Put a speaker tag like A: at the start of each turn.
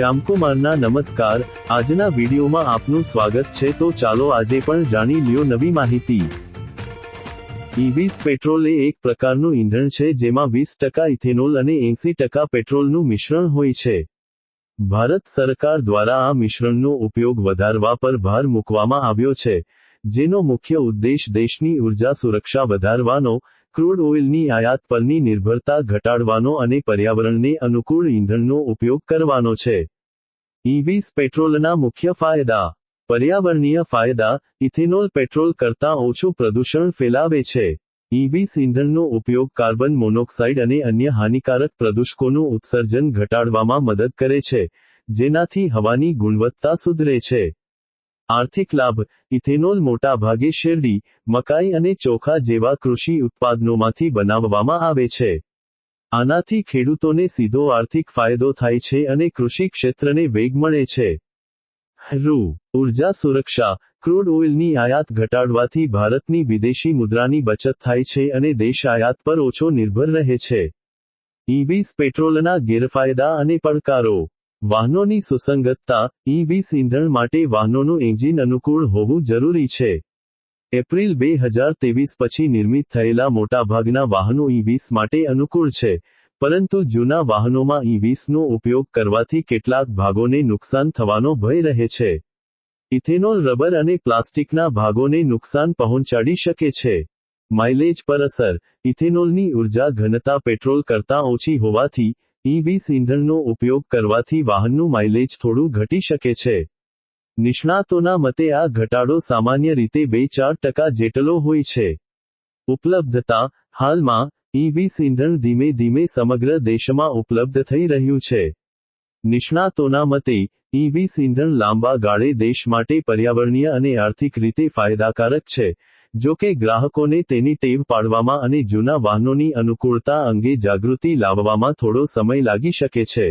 A: શ્યામકુમારના નમસ્કાર. આજના વિડીયોમાં આપનું સ્વાગત છે. તો ચાલો આજે પણ જાણી લ્યો નવી માહિતી. ઇવીસ પેટ્રોલ એ એક પ્રકારનું ઈંધણ છે, જેમાં વીસ ટકા ઇથેનોલ અને એંસી ટકા પેટ્રોલનું મિશ્રણ હોય છે. ભારત સરકાર દ્વારા આ મિશ્રણનો ઉપયોગ વધારવા પર ભાર મૂકવામાં આવ્યો છે. જેનો મુખ્ય ઉદ્દેશ દેશની ઊર્જા સુરક્ષા વધારવાનો ક્રૂડ ઓઇલની આયાત પરની નિર્ભરતા ઘટાડવાનો અને પર્યાવરણને અનુકૂળ ઈંધણનો ઉપયોગ કરવાનો છે. ઈવીસ પેટ્રોલના મુખ્ય ફાયદા. પર્યાવરણીય ફાયદા, ઇથેનોલ પેટ્રોલ કરતાં ઓછું પ્રદૂષણ ફેલાવે છે. ઈવીસ ઈંધણનો ઉપયોગ કાર્બન મોનોક્સાઇડ અને અન્ય હાનિકારક પ્રદૂષકોનું ઉત્સર્જન ઘટાડવામાં મદદ કરે છે, જેનાથી હવાની ગુણવત્તા સુધરે છે. આર્થિક લાભ, ઇથેનોલ મોટા ભાગે શેરડી, મકાઈ અને ચોખા જેવા કૃષિ ઉત્પાદનોમાંથી બનાવવામાં આવે છે. આનાથી ખેડૂતોને સીધો આર્થિક ફાયદો થાય છે અને કૃષિ ક્ષેત્રને વેગ મળે છે. રૂ ઊર્જા સુરક્ષા, ક્રૂડ ઓઇલની આયાત ઘટાડવાથી ભારતની વિદેશી મુદ્રાની બચત થાય છે અને દેશ આયાત પર ઓછો નિર્ભર રહે છે. ઈવીસ પેટ્રોલના ગેરફાયદા અને પડકારો. વાહનોની સુસંગતતા ઈવીસ ઇંધણ માટે વાહનોનું એન્જિન અનુકૂળ હોવું જરૂરી છે. એપ્રિલ બે હજાર ત્રેવીસ પછી નિર્મિત થયેલા મોટાભાગના વાહનો ઈવીસ માટે અનુકૂળ છે, પરંતુ જૂના વાહનોમાં ઈવીસનો ઉપયોગ કરવાથી કેટલાક ભાગોને નુકસાન થવાનો ભય રહે છે. ઇથેનોલ, રબર અને પ્લાસ્ટિકના ભાગોને નુકસાન પહોંચાડી શકે છે. માઇલેજ પર અસર, ઇથેનોલની ઊર્જા ઘનતા પેટ્રોલ કરતાં ઓછી હોવાથી ઈવીસ ઈંધણનો ઉપયોગ કરવાથી વાહનનું માઇલેજ થોડું ઘટી શકે છે. નિષ્ણાતોના મતે આ ઘટાડો સામાન્ય રીતે બે ચાર ટકા જેટલો હોય છે. ઉપલબ્ધતા, હાલમાં ઈવીસ ઈંધણ ધીમે ધીમે સમગ્ર દેશમાં ઉપલબ્ધ થઈ રહ્યું છે. નિષ્ણાતોના મતે ઈવીસ ઈંધણ લાંબા ગાળે દેશ માટે પર્યાવરણીય અને આર્થિક રીતે ફાયદાકારક છે. જો કે ગ્રાહકોને તેની ટેવ પાડવામાં અને જૂના વાહનોની અનુકૂળતા અંગે જાગૃતિ લાવવામાં થોડો સમય લાગી શકે છે.